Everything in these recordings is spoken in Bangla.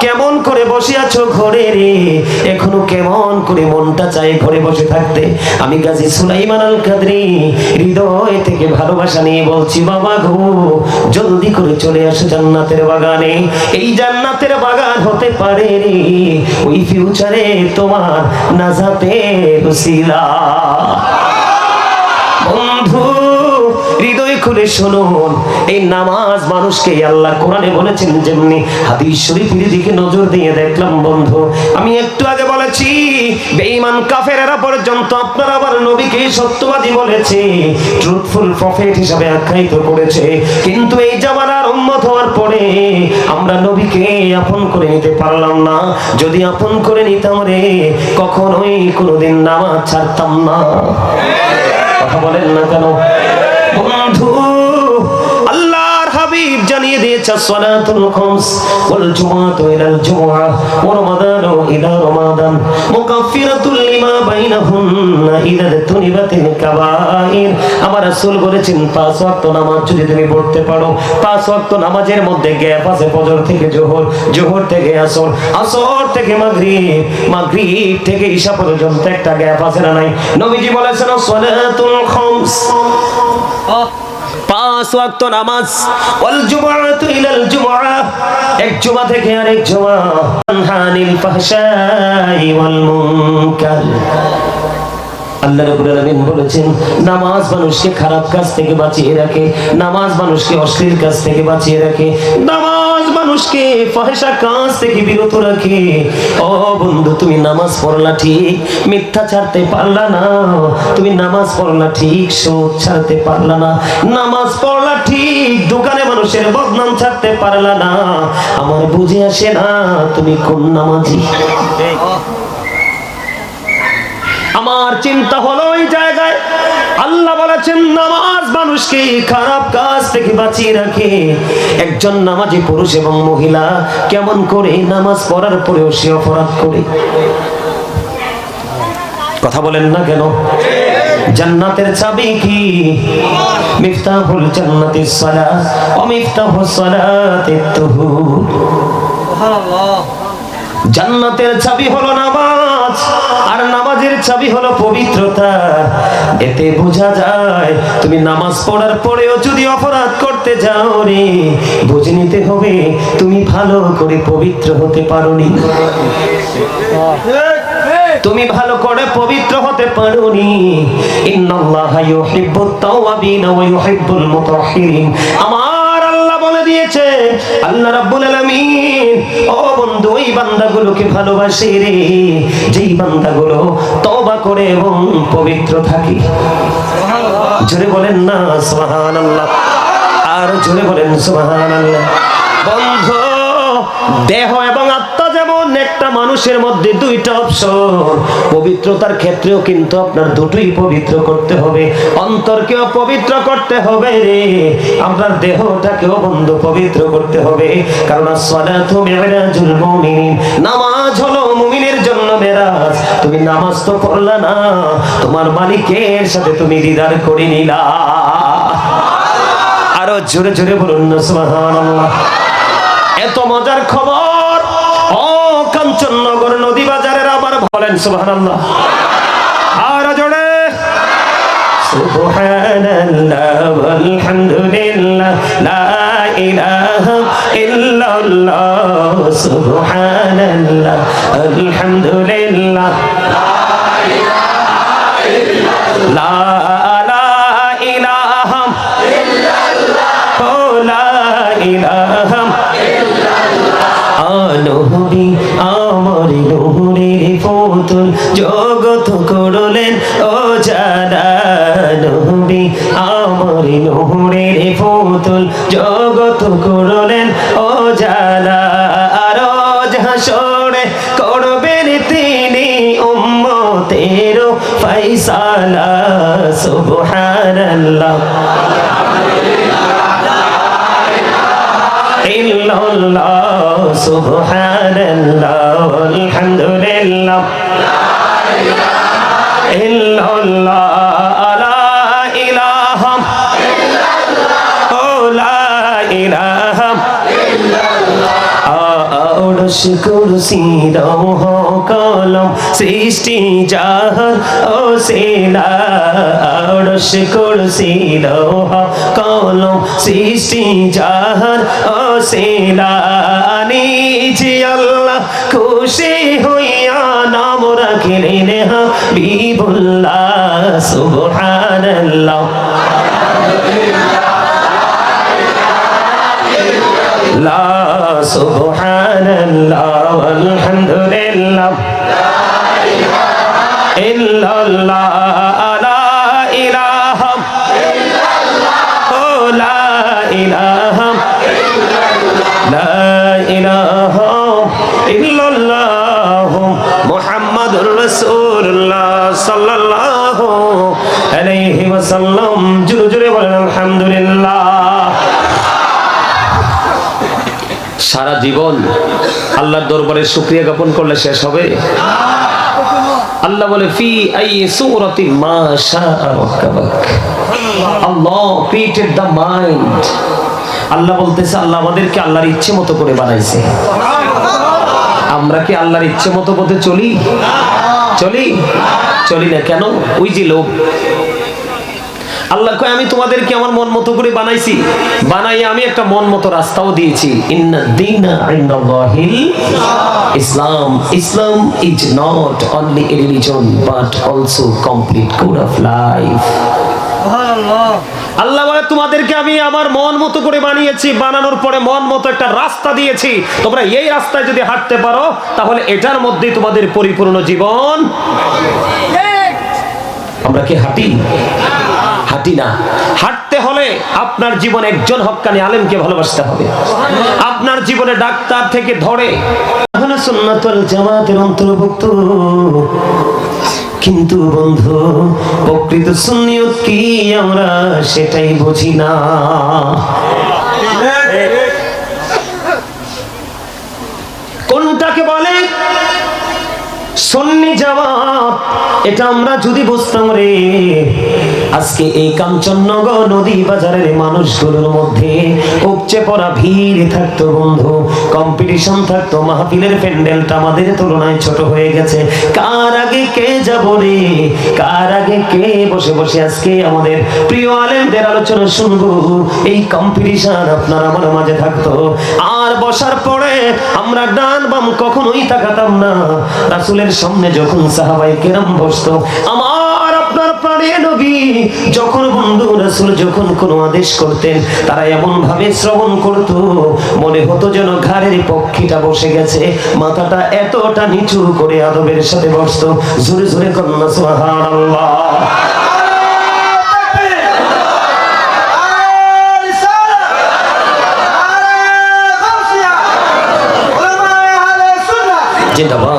কেমন করে বসে আছো ঘরে রে? এখনও কেমন করে মনটা চায় ঘরে বসে থাকতে? আমি গাজী সুলাইমান আল কাদরি হৃদয় থেকে ভালোবাসা নিয়ে বলছি, বাবা গো, জলদি করে চলে আসো জান্নাতের বাগানে। এই জান্নাতের বাগান হতে পারে রে, ওই ফিউচারে তোমার নাজাতের উসিলা বন্ধু হৃদয় খুলে শুনুন। এই নামাজ মানুষকে আল্লাহ কোরআনে বলেছেন যেমনি হাদিস শরীফের দিকে নজর দিয়ে দেখলাম বন্ধু। আমি একটু আগে বলেছি, বেঈমান কাফেরেরা পর্যন্ত আপনার আবার নবীকে সত্যবাদী বলেছে ট্রুথফুল প্রফেট হিসাবে আখ্যায়িত করেছে। কিন্তু এই জামানার উম্মত হওয়ার পরে আমরা নবীকে আপন করে নিতে পারলাম না। যদি আপন করে নিতাম রে, কখনোই কোনোদিন নামাজ ছাড়তাম না। কথা বলেন না কেন? বন্ধু আল্লাহর হাবিব জানিয়ে দিয়েছে, সালাতুল খামস ওয়াল জুমআতু ইলাল জুমআ ওয়া রমাদানু ইলা রমাদান মুকাফফিরাতুল লিমা বাইনাহুন্না ইযা তুনিবাতিল কাবাইর। আমার রাসূল বলেছেন, পাঁচ ওয়াক্ত নামাজ যদি তুমি পড়তে পারো, পাঁচ ওয়াক্ত নামাজের মধ্যে গ্যাপ আছে, ফজর থেকে জোহর জোহর থেকে আসর আসর থেকে মাগরিব মাগরিব থেকে ঈশা পর্যন্ত একটা গ্যাপ আছে না নাই? নবীজি বলেছেন, সালাতুল খামস। পাঁচ ওয়াক্ত নামাজ। ওয়াল জুমআতু ইলাল জুমআ। এক জুমা থেকে আরেক জুমা। আনহানিল ফাহশাই ওয়াল মুনকার। নামাজ তুমি নামাজ পড়লা ঠিক, মিথ্যা ছাড়তে পারলা না, তুমি নামাজ পড়লা ঠিক সুদ ছাড়তে পারলা না, নামাজ পড়লা ঠিক, দোকানে মানুষের বদনাম ছাড়তে পারলা না। আমার বুঝে আসে না তুমি কোন নামাজি। আমার চিন্তা হলো ওই জায়গায়। আল্লাহ বলেছেন নামাজ মানুষকে খারাপ কাজ থেকে বাঁচিয়ে রাখে। একজন নামাজি পুরুষ এবং মহিলা কেমন করে নামাজ পড়ার পরেও সে অপরাধ করে? কথা বলেন না কেন? জান্নাতের চাবি কি? মিফতাহুল জান্নাতিস সালাহ ও মিফতাহুস সালাতিত তুহুর জান্নাতের চাবি হলো নামাজ। আর নামাজের চাবি হলো পবিত্রতা। এতে বোঝা যায়, তুমি নামাজ পড়ার পরেও যদি অপরাধ করতে যাও রে বুঝে নিতে হবে তুমি ভালো করে পবিত্র হতে পারোনি। তুমি ভালো করে পবিত্র হতে পারোনি। ইন্নাল্লাহা ইউহিব্বুত তাওয়াবিন ওয়া ইউহিব্বুল মুতাহহিরিন আমার আল্লাহ দিয়েছে। আল্লাহ রাব্বুল আলামিন ও বন্ধু ওই বান্দাগুলোকে ভালোবাসে রে। যেই বান্দাগুলো তওবা করে এবং পবিত্র থাকে। জোরে বলেন না সুবহানাল্লাহ। আর জোরে বলেন সুবহানাল্লাহ। বন্ধু দেহ এবং আত্মা যেমন একটা মানুষের মধ্যে দুইটা অপশন পবিত্রতার ক্ষেত্রেও কিন্তু আপনার দুটোই পবিত্র করতে হবে। অন্তরকেও পবিত্র করতে হবে রে। আপনার দেহটাকেও বন্ধু পবিত্র করতে হবে। কারণ আসসালাতু মিরাজুল মুমিনিন। নামাজ হলো মুমিনের জন্য মেরাজ। তুমি নামাজ তো পড়লা না। তোমার মালিকের সাথে তুমি দিদার করে নিলা। আরও জোরে জোরে বলুন সুবহানাল্লাহ। এত মজার খবর। কাঞ্চননগর নদী বাজারের আবার বলেন, সুবহানাল্লাহ। আর জোরে। সুবহানাল্লাহ আলহামদুলিল্লাহ লা ইলাহা ইল্লাল্লাহ আলহামদুলিল্লাহ লা লা হাসরে করবেন তিনি উম্মতের ফাইসালা সুবহানাল্লাহ। ইল্লাল্লাহ। সুবহানাল্লাহ। আলহামদুলিল্লাহ। ইল্লাল্লাহ। আরশ কুরসি লৌহ কলম সৃষ্টি জাহান ও শিলা আরশ কুরসি লৌহ কলম সৃষ্টি জাহান ও শিলা নিজে আল্লাহ খুশি হইয়া নাম রাখিলেন হাবিবুল্লাহ সুবহানাল্লাহ। সুবহান সুবহানাল্লাহ আলহামদুলিল্লাহ ইল্লাল্লাহ, লা ইলাহা। ইল্লাল্লাহ লা ইলাহা। ইল্লাল্লাহ লা ইলাহা ইল্লাল্লাহ মুহাম্মাদুর রাসূলুল্লাহ সাল্লাল্লাহু আলাইহি ওয়াসাল্লাম। জোরে সারা জীবন আল্লাহর দরবারে শুক্রিয়া জ্ঞাপন করলে শেষ হবে? আল্লাহ বলে, ফি আই সূরাতি মা Allah created the mind. Allah বলতেছে, আল্লাহ আমাদেরকে আল্লাহর ইচ্ছে মতো করে বানাইছে। আমরা কি আল্লাহর ইচ্ছে মতো পথে চলি? চলি? চলি না কেন? ওই যে লোক আল্লাহ কয় আমি তোমাদেরকে আমার মন মতো করে বানাইছি। বানাই আমি একটা মন মতো রাস্তাও দিয়েছি। Islam. Islam is not only a religion but also complete code of life Allah বলে তোমাদেরকে আমি আমার মন মতো করে বানিয়েছি। বানানোর পরে মন মতো একটা রাস্তা দিয়েছি। তোমরা এই রাস্তায় যদি হাঁটতে পারো তাহলে এটার মধ্যে তোমাদের পরিপূর্ণ জীবন। আমরা কি হাঁটি? হাঁটি না হাঁটতে হলে আপনার জীবনে একজন হক্কানি আলেমকে ভালোবাসতে হবে। আপনার জীবনে ডাক্তার থেকে ধরে। জামাতের অন্তর্ভুক্ত। কিন্তু বন্ধু প্রকৃত সুন্নিয়ত কি আমরা সেটাই বুঝি না। কোনটাকে বলে? সন্নি জামাত, এটা আমরা যদি বুঝতাম রে। আজকে এই কাঞ্চননগর নদী বাজারের মানুষগুলোর মধ্যে উপচে পড়া ভিড় থাকতো বন্ধু কম্পিটিশন থাকতো, মাহফিলের প্যান্ডেলটা আমাদের তুলনায় ছোট হয়ে গেছে। কার আগে কে যাব রে? কার আগে কে বসে বসে আজকে আমাদের প্রিয় আলেমদের আলোচনা শুনব? এই কম্পিটিশন আপনার আমার মাঝে থাকতো। আর বসার পরে আমরা ডান বাম কখনোই তাকাতাম না। রাসূলের সামনে যখন সাহাবাই কেরাম বসতো, আমার আপনার প্রাণে নবী, যখন বন্ধু রাসূল যখন কোনো আদেশ করতেন, তারা এমন ভাবে শ্রবণ করত, মনে হতো যেন ঘাড়ের পক্ষীটা বসে গেছে, মাথাটা এতটা নিচু করে আদবের সাথে বসতো, জোরে জোরে কন্যা, সুবহানাল্লাহ। জিন্দাবাদ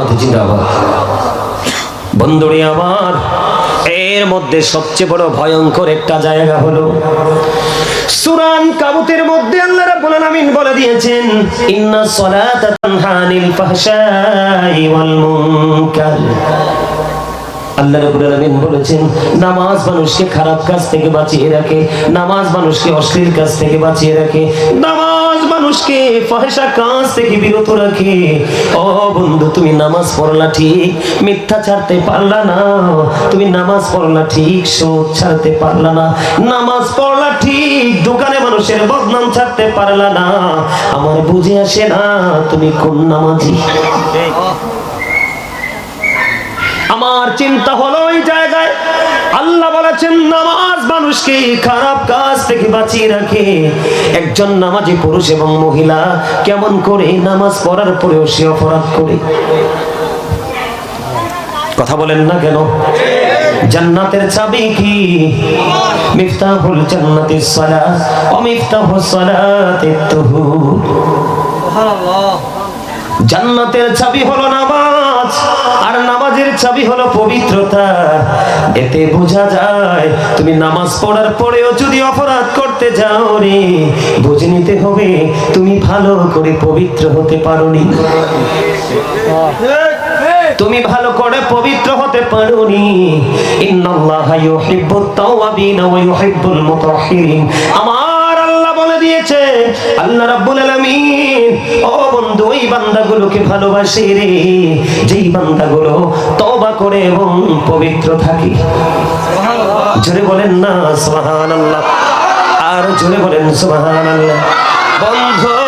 বন্ধুরে আমার, এর মধ্যে সবচেয়ে বড় ভয়ঙ্কর একটা জায়গা হলো, সুরান কাবুতের মধ্যে আল্লাহ বলে দিয়েছেন, ইন্না ফাহশাই ওয়াল মুনকার। নামাজ মানুষকে খারাপ কাজ থেকে বাঁচিয়ে রাখে, নামাজ মানুষকে অশ্লীল কাজ থেকে বাঁচিয়ে রাখে। নামাজ মানুষকে ফহেশা কাজ থেকে বিরত রাখে। ও বন্ধু তুমি নামাজ পড়লা ঠিক মিথ্যা ছাড়তে পারলা না। তুমি নামাজ পড়লা ঠিক সুদ ছাড়তে পারলা না। নামাজ পড়লা ঠিক দোকানে মানুষের বদনাম ছাড়তে পারলা না। আমার বুঝে আসে না তুমি কোন নামাজি? আমার চিন্তা হলো আল্লাহ বলেছেন নামাজ মানুষকে খারাপ কাজ থেকে বাঁচিয়ে রাখে। একজন নামাজি পুরুষ এবং মহিলা কেমন করে নামাজ পড়ার পরেও সে অপরাধ করে? কথা বলেন না কেন? জান্নাতের চাবি কি? মিফতাহুল জান্নাতিস সালাহ ও মিফতাহুস সালাতিত তুহুর। জান্নাতের চাবি হলো নামাজ। আর নামাজের চাবি হলো পবিত্রতা। এতে বোঝা যায়, তুমি নামাজ পড়ার পরেও যদি অপরাধ করতে যাও রে বুঝে নিতে হবে তুমি ভালো করে পবিত্র হতে পারোনি। তুমি ভালো করে পবিত্র হতে পারোনি। ইন্নাল্লাহা ইউহিব্বুত তাওয়াবিন ওয়া ইউহিব্বুল মুতাহহিরিন আমার আল্লাহ বলে দিয়েছেন আল্লাহ রাব্বুল আলামিন ও বন্ধু ওই বান্দাগুলোকে ভালোবাসে রে। যেই বান্দাগুলো তওবা করে এবং পবিত্র থাকে। জোরে বলেন না সুবহানাল্লাহ। আর জোরে বলেন সুবহানাল্লাহ। বন্ধু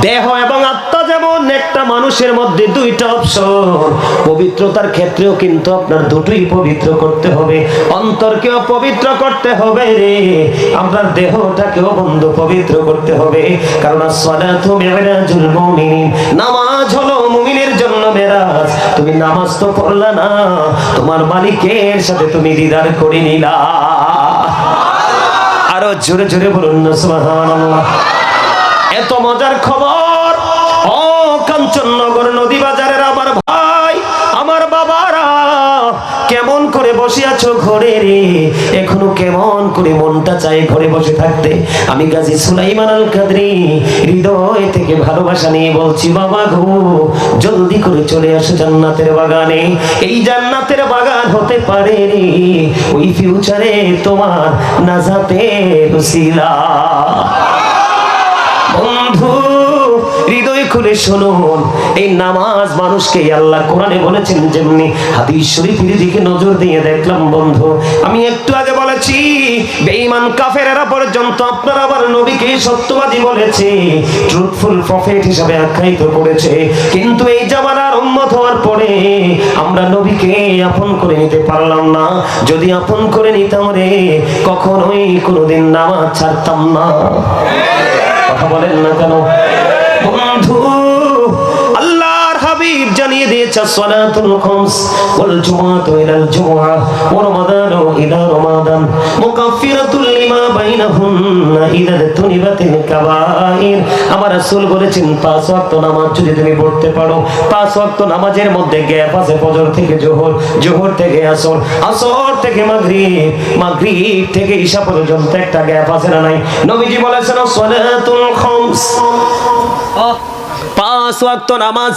দেহ এবং আত্মা যেমন একটা মানুষের মধ্যে দুইটা অপশন। পবিত্রতার ক্ষেত্রেও কিন্তু আপনার দুটোই পবিত্র করতে হবে। অন্তরকেও পবিত্র করতে হবে রে। আপনার দেহটাকেও বন্ধু পবিত্র করতে হবে। কারণ নামাজ হলো মুমিনের জন্য মেরাজ। তুমি নামাজ তো পড়লা না। তোমার মালিকের সাথে তুমি দিদার করে নিলা। আরও জোরে জোরে বলুন না, সুবহানাল্লাহ। এত মজার খবর। ও কাঞ্চননগর নদী বাজারের আমার ভাই, আমার বাবারা, কেমন করে বসে আছো ঘরে রে? এখনও কেমন করে মনটা চায় ঘরে বসে থাকতে? আমি গাজী সুলাইমান আল কাদরি হৃদয় থেকে ভালোবাসা নিয়ে বলছি, বাবা গো, জলদি করে চলে আসো জান্নাতের বাগানে। এই জান্নাতের বাগান হতে পারে রে, ওই ফিউচারে তোমার নাজাতের উসিলা। বন্ধু হৃদয় খুলে শুনুন। এই নামাজ মানুষকে আল্লাহ কোরআনে বলেছেন যেমনি হাদিস শরীফের দিকে নজর দিয়ে দেখলাম বন্ধু। আমি একটু আগে বলেছি, বেঈমান কাফেরেরা পর্যন্ত আপনার আবার নবীকে সত্যবাদী বলেছে ট্রুথফুল প্রফেট হিসাবে আখ্যায়িত করেছে। কিন্তু এই জামানার উম্মত হওয়ার পরে আমরা নবীকে আপন করে নিতে পারলাম না। যদি আপন করে নিতাম রে, কখনোই কোনোদিন নামাজ ছাড়তাম না। কথা বলেন না কেন? বন্ধু আল্লাহর হাবিব জানিয়ে দিয়েছে, সালাতুল খামস ওয়াল জুমআতু ইলাল জুমআ ওয়া রমাদানু ইলা রমাদান মুকাফফিরাতুল লিমা বাইনাহুন্না ইযা তুনিবাতিল কাবাইর। আমার রাসূল বলেছেন, পাঁচ ওয়াক্ত নামাজ যদি তুমি পড়তে পারো, পাঁচ ওয়াক্ত নামাজের মধ্যে গ্যাপ আছে, ফজর থেকে জোহর জোহর থেকে আসর আসর থেকে মাগরিব মাগরিব থেকে ঈশা পর্যন্ত একটা গ্যাপ আছে না নাই? নবীজি বলেছেন, সালাতুল খামস। পাঁচ ওয়াক্ত নামাজ।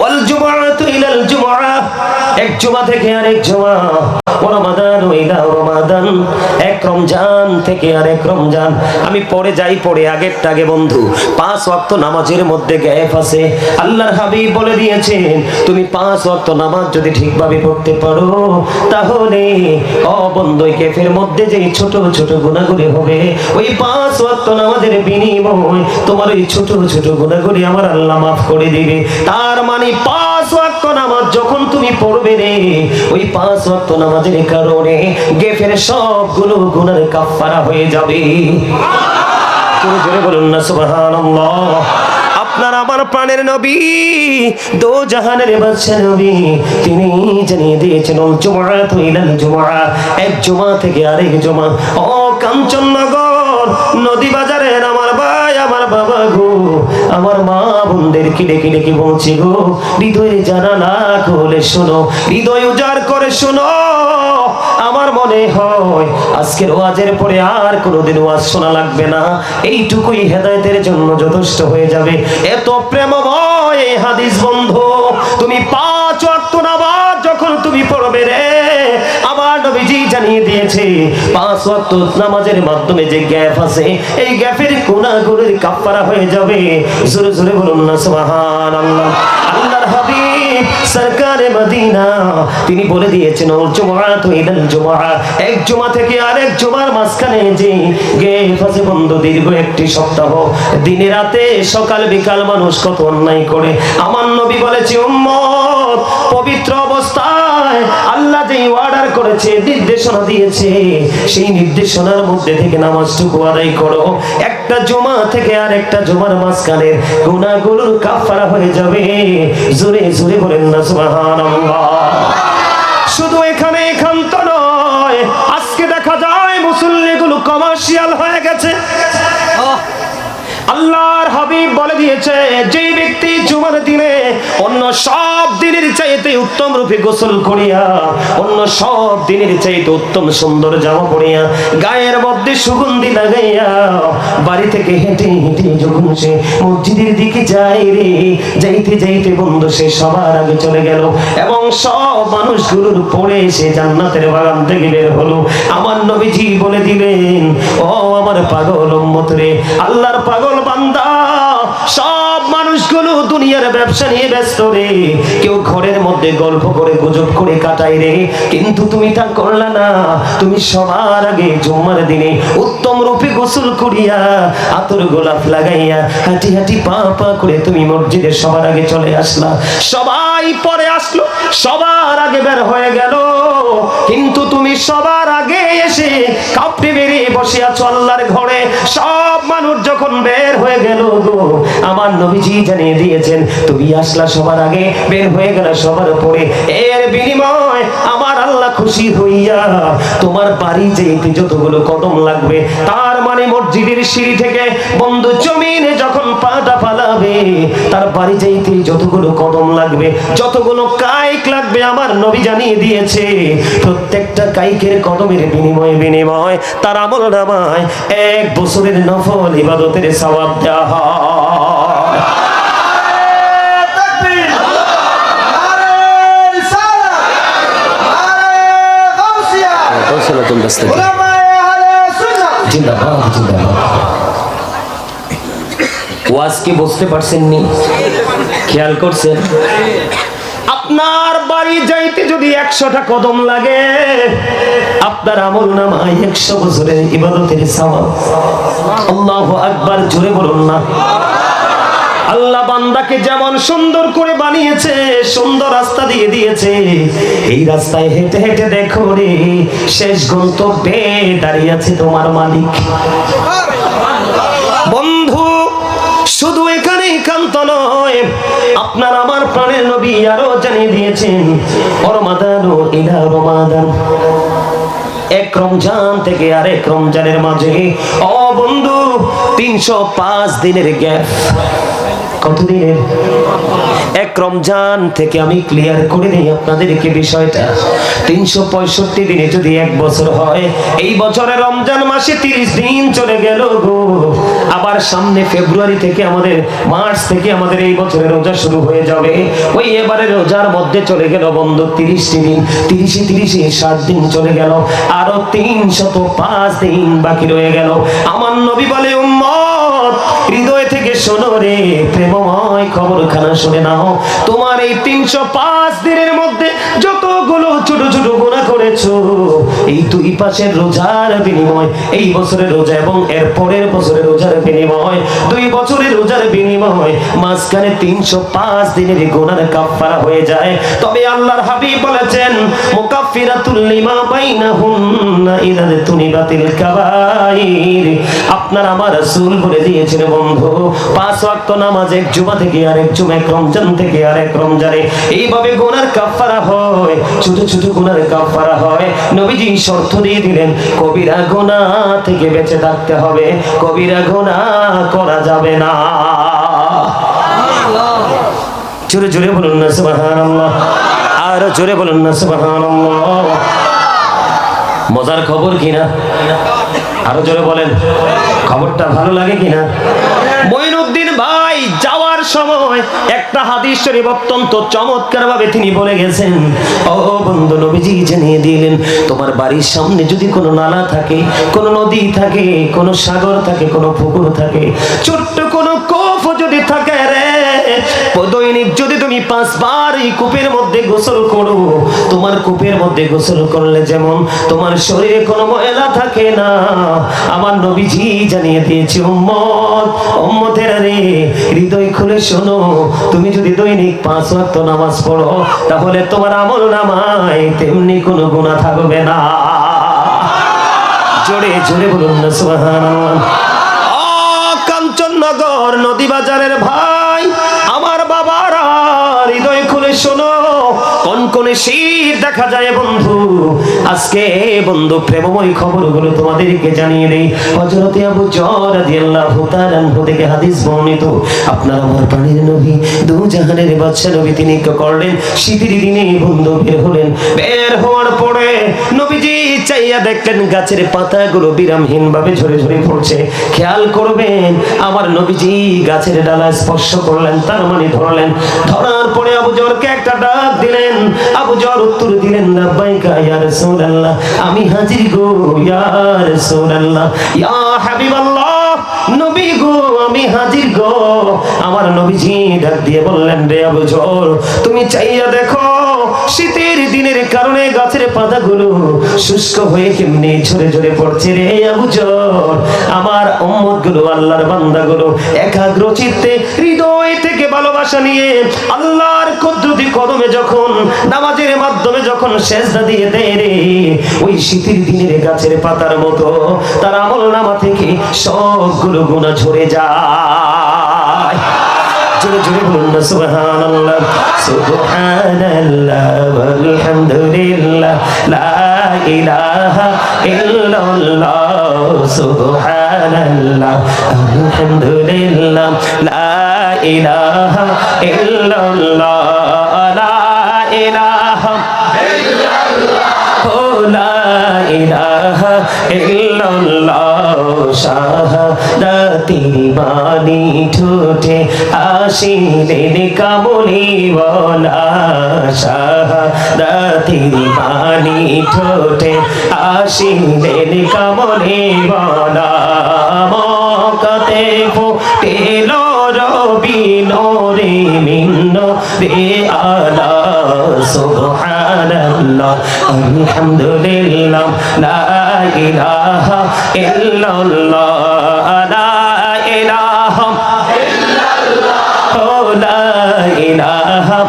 ওয়াল জুমআতু ইলাল জুমআ। এক জুমা থেকে আরেক জুমা। রমাদান ইলা রমাদান। এক রমজান থেকে আরেক রমজান। আমি পরে যাই পরে আগের টাগে বন্ধু। পাঁচ ওয়াক্ত নামাজের মধ্যে গ্যাপ আছে। আল্লাহর হাবিব বলে দিয়েছেন, তুমি পাঁচ ওয়াক্ত নামাজ যদি ঠিকভাবে পড়তে পারো, তাহলে ও বন্ধু এই গ্যাপের মধ্যে যে ছোট ছোট গুণাগুলি হবে, ওই পাঁচ ওয়াক্ত নামাজের বিনিময় তোমার ওই ছোট ছোট গুণাগুলি আমার আল্লাহ মাফ করে দিবে। তার মানে পাঁচ ওয়াক্ত নামাজ যখন তুমি পড়বে রে, ওই পাঁচ ওয়াক্ত নামাজের কারণে গেফের সবগুলো গুনার কাফারা হয়ে যাবে। জোরে জোরে বলুন না, সুবহানাল্লাহ। আপনার আমার প্রাণের নবী, দো জাহানের বাদশা নবী, তিনি জানিয়ে দিয়েছেন ইলাল জুমআ এক জুমা থেকে আরেক জুমা ও কাঞ্চননগর নদী বাজারের আমার মা বোনদের কিলে কিলে কি বলছি গো? হৃদয়ে জানালা খুলে শোনো, হৃদয় উজাড় করে শোনো। আমার মনে হয় আজকের ওয়াজের পরে আর কোনোদিন ওয়াজ শোনা লাগবে না। এইটুকুই হেদায়েতের জন্য যথেষ্ট হয়ে যাবে। এত প্রেমময় এই হাদিস বন্ধু। তুমি পাঁচ ওয়াক্ত নামাজ যখন তুমি পড়বে রে, আমার নবীজি জানিয়ে দিয়েছে। পাঁচ ওয়াক্ত নামাজের মাধ্যমে যে গ্যাপ আছে, এই গ্যাপের গুনাহগুলোর কাফারা হয়ে যাবে। জোরে জোরে বলুন না, সুবহানাল্লাহ। আল্লাহর হাবিব, সরকারে মদিনা। তিনি বলে দিয়েছেন ওর জুমআত ইলাল জুমআ। এক জুমা থেকে আরেক জুমার মাঝখানে যে গ্যাপ আছে বন্ধু, দীর্ঘ একটি সপ্তাহ। দিনে রাতে, সকাল, বিকাল মানুষ কত অন্যায় করে। আমার নবী বলেছে, উম্মত, পবিত্র অবস্থায় আল্লাহ যে অর্ডার করেছে, নির্দেশনা দিয়েছে, সেই নির্দেশনার মধ্যে থেকে নামাজটুকু আদায় করো। একটা জমা থেকে আর একটা জমার মাঝখানের গুনাহগুলোর কাফারা হয়ে যাবে। জোরে জোরে বলেন না, সুবহানাল্লাহ। শুধু এখানে একান্ত নয়, আজকে দেখা যায় মুসল্লিগুলো কমার্শিয়াল হয়ে গেছে। আল্লাহর হাবিব বলে দিয়েছে যে ব্যক্তি জুমার দিনে অন্য সব দিনের চাইতে উত্তম রূপে গোসল করিয়া, অন্য সব দিনের চাইতে উত্তম সুন্দর জামা পরিয়া, গায়ের মধ্যে সুগন্ধি লাগাইয়া বাড়ি থেকে হেঁটে হেঁটে যখন সে মসজিদের দিকে যায় রে, যাইতে যাইতে বন্ধু সে সবার আগে চলে গেল এবং সব মানুষ মানুষগুলোর পড়ে সে জান্নাতের বাগান থেকে বের হলো। আমার নবীজি বলে দিলেন, ও আমার পাগল উম্মত রে, আল্লাহর পাগল বান্দা দুনিয়ার ব্যবসা নিয়ে ব্যস্ত রে। কেউ ঘরের মধ্যে গল্প করে, গুজব করে কাটায় রে। কিন্তু তুমি তা করলা না। তুমি সবার আগে জুম্মার দিনে উত্তম রূপে গোসল করিয়া আতর গোলাপ লাগাইয়া হাঁটি হাঁটি পা পা করে তুমি মসজিদের সবার আগে চলে আসলা। সবাই পরে আসলো, সবার আগে বের হয়ে গেল। কিন্তু তুমি সবার আগে এসে কাপড়ে বেরিয়ে বসে আছো আল্লাহর ঘরে। সব মানুষ যখন বের হয়ে গেল গো, আমার নবীজি জানিয়ে দিয়েছেন, তুমি আসলা সবার আগে, বের হয়ে গেল সবার পরে এর বিনিময় আমার খুশি হইয়া তোমার বাড়ি যেতে যতগুলো কদম লাগবে, তার মানে মসজিদের সিঁড়ি থেকে বন্ধু জমিনে যখন পাটা ফালাবে, তার বাড়ি যাইতে যতগুলো কদম লাগবে, যতগুলো কাইক লাগবে আমার নবী জানিয়ে দিয়েছে। প্রত্যেকটা কাইকের কদমের বিনিময়ে বিনিময় তার আমল নামায় এক বছরের নফল ইবাদতের সওয়াব দেওয়া হয় তাকবীর নারে রিসালাত নারে গাউসিয়া সুন্নাহ জিন্দাবাদ জিন্দাবাদ। ওয়াজ কি বুঝতে পারছেন নি খেয়াল করছেন? আপনার বাড়ি যাইতে যদি একশোটা কদম লাগে, আপনার আমল নামায় একশো বছরের ইবাদতের সওয়াব। আল্লাহ জোরে বলুন না। আল্লাহ বান্দাকে যেমন সুন্দর করে বানিয়েছে, সুন্দর রাস্তা দিয়ে দিয়েছে। এই রাস্তায় হেঁটে হেঁটে দেখো রে, শেষ গন্তব্যে দাঁড়িয়ে আছে তোমার মালিক। বন্ধু, শুধু এখানেই কান্ত নয়, আপনার আমার প্রাণের নবী আরও জানিয়ে দিয়েছেন রমাদানো ইলা রমাদান। এক রমজান থেকে আরেক রমজানের মাঝে ও বন্ধু, তিনশো পাঁচ দিনের গ্যাপ। কত দিনের এক রমজান থেকে আমি ক্লিয়ার করে দিই আপনাদেরকে বিষয়টা। তিনশো পঁয়ষট্টি দিনে যদি এক বছর হয়, এই বছরে রমজান মাসে তিরিশ দিন চলে গেল গো। আবার সামনে ফেব্রুয়ারি থেকে আমাদের, মার্চ থেকে আমাদের এই বছরে রোজা শুরু হয়ে যাবে। ওই এবারে রোজার মধ্যে চলে গেল বন্ধ তিরিশটি দিন। তিরিশে তিরিশে সাত দিন চলে গেল। আরও তিনশত পাঁচ দিন বাকি রয়ে গেল। আমার নবী বলে, উম্মত, হৃদয় শোনো রে প্রেমময় খবরখানা শুনে নাও। তোমার এই তিনশো পাঁচ দিনের মধ্যে যতগুলো ছোট ছোট গুণা করেছ। এই দুই পাশের রোজার বিনিময়, এই বছরের রোজা এবং এর পরের বছরের রোজার বিনিময়, দুই বছরের রোজার বিনিময়, মাঝখানে তিনশো পাঁচ দিনের গুণার কাফারা হয়ে যায়। তবে আল্লাহর হাবিব বলেছেন মুকাফিরাতুল লিমা বাইনাহুন্না ইদা তুনিবাতিল কাবাইর। আপনার আমার রাসূল বলে দিয়েছেন, বন্ধু, পাঁচ ওয়াক্ত নামাজ এক জুমা থেকে আরেক জুমা, এক রমজান থেকে আর আরেক রমজানে। এইভাবে গুনার কাফারা হয়। ছোট ছোট গুনার কাফারা হয়। নবীজি শর্ত দিয়ে দিলেন, কবিরা গুনাহ থেকে বেঁচে থাকতে হবে, কবিরা গুনাহ করা যাবে না। জোরে জোরে বলুন না আর জোরে বলুন না, সুবহানাল্লাহ। মজার খবর কিনা? আরও জোরে বলেন। খবরটা ভালো লাগে কিনা? যাওয়ার সময় একটা হাদিস শরীফ অত্যন্ত চমৎকার ভাবে তিনি বলে গেছেন, ও বন্ধু নবীজি জানিয়ে দিলেন, তোমার বাড়ির সামনে যদি কোনো নালা থাকে, কোনো নদী থাকে, কোনো সাগর থাকে, কোনো পুকুর থাকে, ছোট্ট কোনো কোফ যদি থাকে দৈনিক যদি তুমি পাঁচবার এই কূপের মধ্যে গোসল করো, তোমার কূপের মধ্যে গোসল করলে যেমন তোমার শরীরে কোনো ময়লা থাকে না। আমার নবীজি জানিয়ে দিয়েছে, উম্মত, উম্মতের রে, হৃদয় খুলে শোনো। তুমি যদি দৈনিক পাঁচ ওয়াক্ত নামাজ পড়ো, তাহলে তোমার আমল নামায় তেমনি কোনো গুনাহ থাকবে না। জোরে জোরে বলুন না, সুবহানাল্লাহ। কাঞ্চননগর নদী বাজারের ভাই শোনো কোন কোন শীত দেখা যায় বন্ধু? আজকে বন্ধু প্রেমময় খবরগুলো তোমাদেরকে জানিয়ে দেই। হযরতে আবু জর রাদিয়াল্লাহু তাআলা থেকে হাদিস বর্ণিত, আপনার আমার প্রাণের নবী, দু জাহানের বাদশা নবী তিনি কি করলেন? শীতের দিনে বন্ধু বের হলেন। বের হওয়ার পরে নবীজি চাইয়া দেখলেন গাছের পাতাগুলো বিরামহীন ভাবে ঝরে ঝরে পড়ছে। খেয়াল করবেন, আমার নবীজি গাছের ডালা স্পর্শ করলেন, তার মানে ধরলেন। ধরার পরে আবু জরকে একটা ডাক দিলেন। আবু জর উত্তর দিলেন, লাব্বাইকা ইয়া রাসূলুল্লাহ। আমি হাজির গো, ইয়া ইয়া হাবিবাল্লাহ, নবী গো, আমি হাজির গো। আমার নবীজি ডাক দিয়ে বললেন, রে আবু তুমি চাইয়া দেখো, শীতের দিনের কারণে গাছের পাতাগুলো শুষ্ক হয়ে কেমনি ঝরে ঝরে পড়ছে রে আবু জর আমার উম্মতগুলো আল্লাহর বান্দা গুলো একাগ্র চিত্তে হৃদয় থেকে ভালোবাসা নিয়ে আল্লাহর কুদরতি কদমে যখন, নামাজের মাধ্যমে যখন সেজদা দিয়ে দেয় রে, ওই শীতের দিনের গাছের পাতার মতো তার আমল নামা থেকে সবগুলো গুণা ঝরে যায়। জোরে সুবহানাল্লাহ ইলাহা ইল্লাল্লাহ, লা ইলাহা ও লা ইলাহা ইল্লাল্লাহ, শাহাদাতি বাণী ঠোঁটে আসিলেন কামলি বলা, শাহাদাতি বাণী ঠোঁটে আসিলেন কামলি বলা ফুটেল রবি নোরে মিন্ন রে আলা সুবহানাল্লাহ, আলহামদুলিল্লাহ, লা ইলাহা ইল্লাল্লাহ, লা ইলাহা ও লা ইলাহা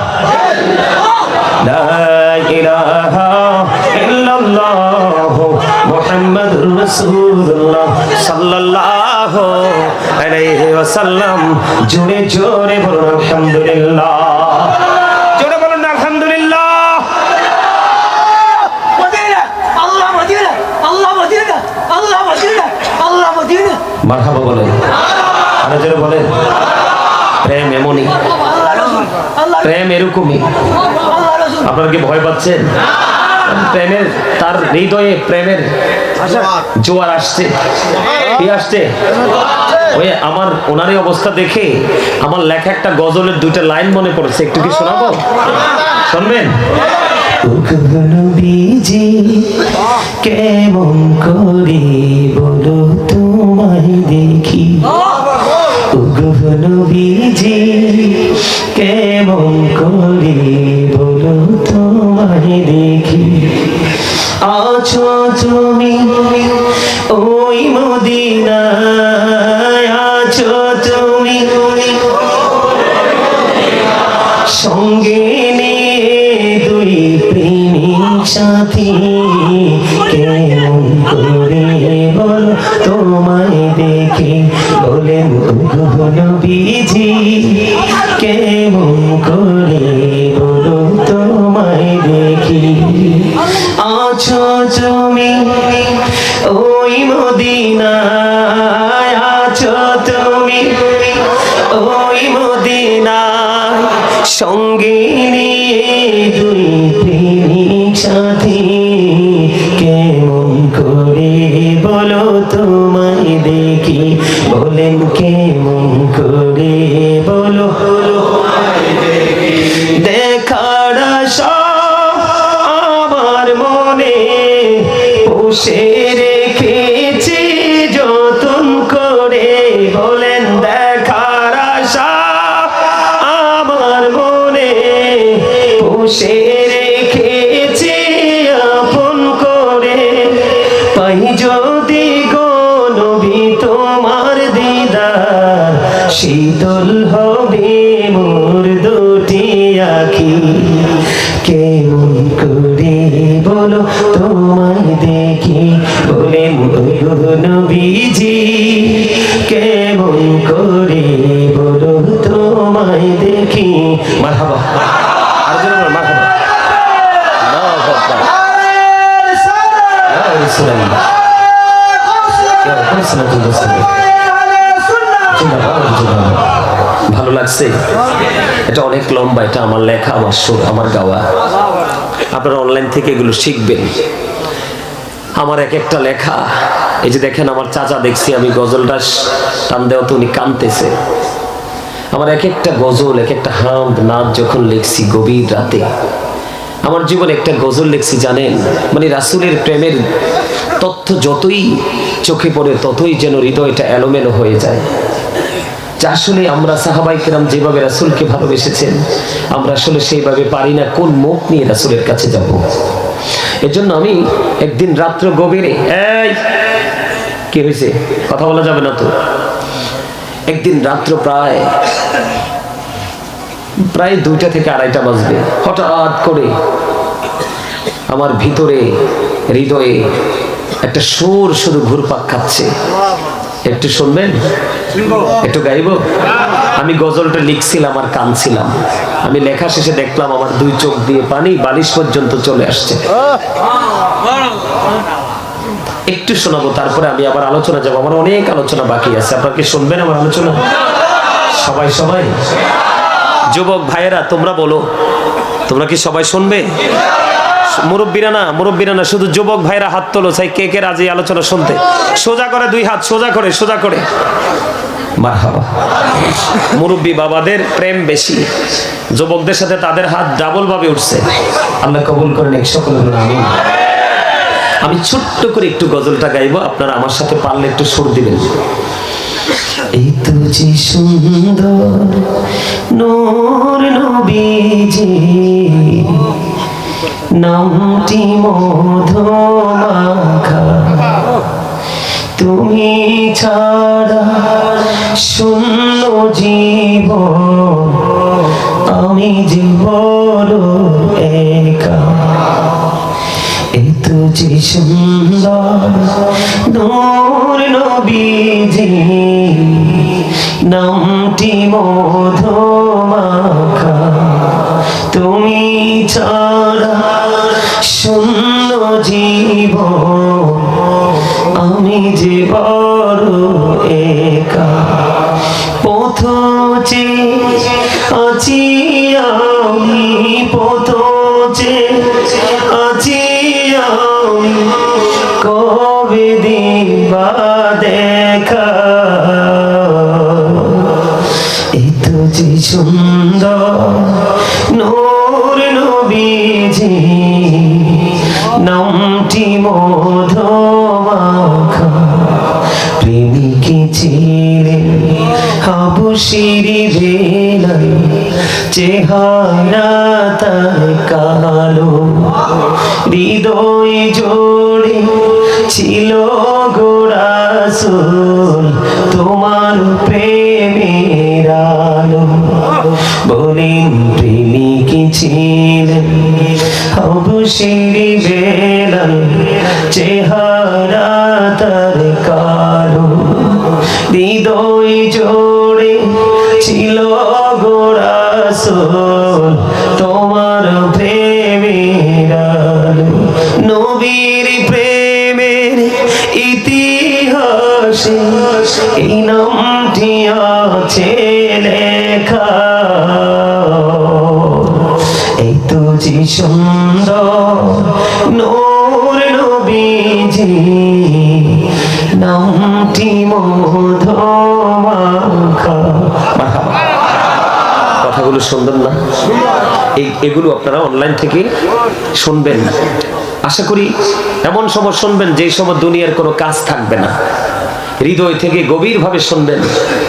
ইল্লাল্লাহ আলাইহি ওয়াসাল্লাম। জোরে জোরে বলুন আলহামদুলিল্লাহ। জোরে বলুন আলহামদুলিল্লাহ। মদিনা আল্লাহ মদিনা আল্লাহ মদিনা আল্লাহ মদিনা আল্লাহ মদিনা। মারহাবা বলেন। আরও জোরে বলেন। প্রেম এমনই। আল্লাহ রাসূল আল্লাহ প্রেম এরকমই। আপনারা কি ভয় পাচ্ছেন? প্রেমের তার হৃদয়ে প্রেমের জোয়ার আসছে কি আসছে? ওই আমার ওনারই অবস্থা দেখে আমার লেখা একটা গজলের দুইটা লাইন মনে পড়েছে একটু কি শোনাবো? শুনবেন? বীজি কেমন করে বলো তোমায় দেখি। উগহন বীজি কেমন করে বলো তোমায় দেখি। আছো তুমি ওই মদিনায় আছো তুমি সঙ্গে নিয়ে দুই প্রেমিক সাথী লম্বা এটা আমার লেখা, আমার সুর, আমার গাওয়া। আপনারা অনলাইন থেকে এগুলো শিখবেন। আমার এক একটা লেখা, এই যে দেখেন আমার চাচা দেখছি, আমি গজলটা টান দেওয়া তো উনি কানতেছে। আমার এক একটা গজল, এক একটা হাম নাচ যখন লিখছি গভীর রাতে, আমার জীবনে একটা গজল লিখছি, জানেন? মানে রাসুলের প্রেমের তথ্য যতই চোখে পড়ে, ততই যেন হৃদয়টা এলোমেলো হয়ে যায়। আসলে আমরা সাহাবাই কেরাম যেভাবে রাসুলকে ভালোবেসেছেন, আমরা আসলে সেইভাবে পারি না কোন মুখ নিয়ে রাসুলের কাছে যাব। এজন্য আমি একদিন রাত্র গভীরে কি হয়েছে? কথা বলা যাবে না তো। একদিন রাত্র প্রায় প্রায় দুইটা থেকে আড়াইটা বাজবে। হঠাৎ করে আমার ভিতরে, হৃদয়ে একটা সুর শুধু ঘুরপাক খাচ্ছে। একটু শুনবেন? একটু গাইব? আমি গজলটা লিখছিলাম আর কানছিলাম। আমি লেখা শেষে দেখলাম আমার দুই চোখ দিয়ে পানি বালিশ পর্যন্ত চলে আসছে। একটু শোনাবো তারপরে আমি আবার আলোচনা যাব। আমার অনেক আলোচনা বাকি আছে। আপনারা কি শুনবেন আমার আলোচনা? সবাই সবাই? যুবক ভাইয়েরা তোমরা বলো। তোমরা কি সবাই শুনবে? মুরব্বীরা না মুরব্বীরা না, শুধু যুবক ভাইরা হাত তোলো, চাই কে কে রাজি আলোচনা শুনতে। সোজা করে দুই হাত, সোজা করে সোজা করে। মুরব্বী বাবাদের প্রেম বেশি। যুবকদের সাথে তাদের হাত ডাবল ভাবে উঠছে। আল্লাহ কবুল করেন এক সকল আমি ছোট্ট করে একটু গজলটা গাইবো, আপনারা আমার সাথে পারলে একটু সুর দিবেন। এই তো যে সুন্দর নবীজি নামটি মধুমাখা। তুমি ছাড়া শূন্য জীব আমি জীবন একা। এত যে সুন্দর নূর নবীজি। নামটি মধুমাখা। তুমি ছাড়া শূন্য জীব। আমি যে বড় একা পথচে আছি আমি পথচে আছি আমি। কবে দিবা দেখা? এত যে সুন্দর নামটি মধুমাখা। প্রেমিকে ছিলেন হাবুশির বেলায় চেহারা তার কালো। হৃদয় জোড়ে ছিল গোড়াসুল তোমার প্রেমের আলো। বলেন, প্রেমিকি ছিলেন অবশ্যই বেলাল চেহারা তার কালো। হৃদয় জোড়ে ছিল গোড়াসুল তোমার প্রেমের নবীর প্রেমের ইতিহাসে এই নামটি আছে লেখা। এই তো সুন্দর নবীজি নামটি কথাগুলো সুন্দর না। এগুলো আপনারা অনলাইন থেকে শুনবেন। আশা করি এমন সময় শুনবেন যেই সময় দুনিয়ার কোনো কাজ থাকবে না। হৃদয় থেকে গভীরভাবে শুনবেন।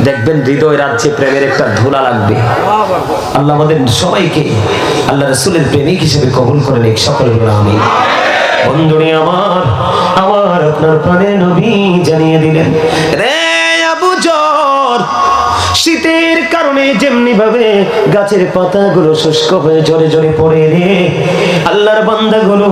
দেখবেন হৃদয় রাজ্যে প্রেমের একটা ধুলা লাগবে। আল্লাহ আমাদের সবাইকে আল্লাহ রসুলের প্রেমিক হিসেবে কবুল করেন সকল আমি বন্ধুরে আমার আমার আপনার প্রাণে নবী জানিয়ে দিলেন, রে আবু জর, শীতের কারণে যেমনি ভাবে গাছের পাতাগুলো শুষ্ক হয়ে জোরে জোরে পড়ে রে, আল্লাহর বান্দাগুলো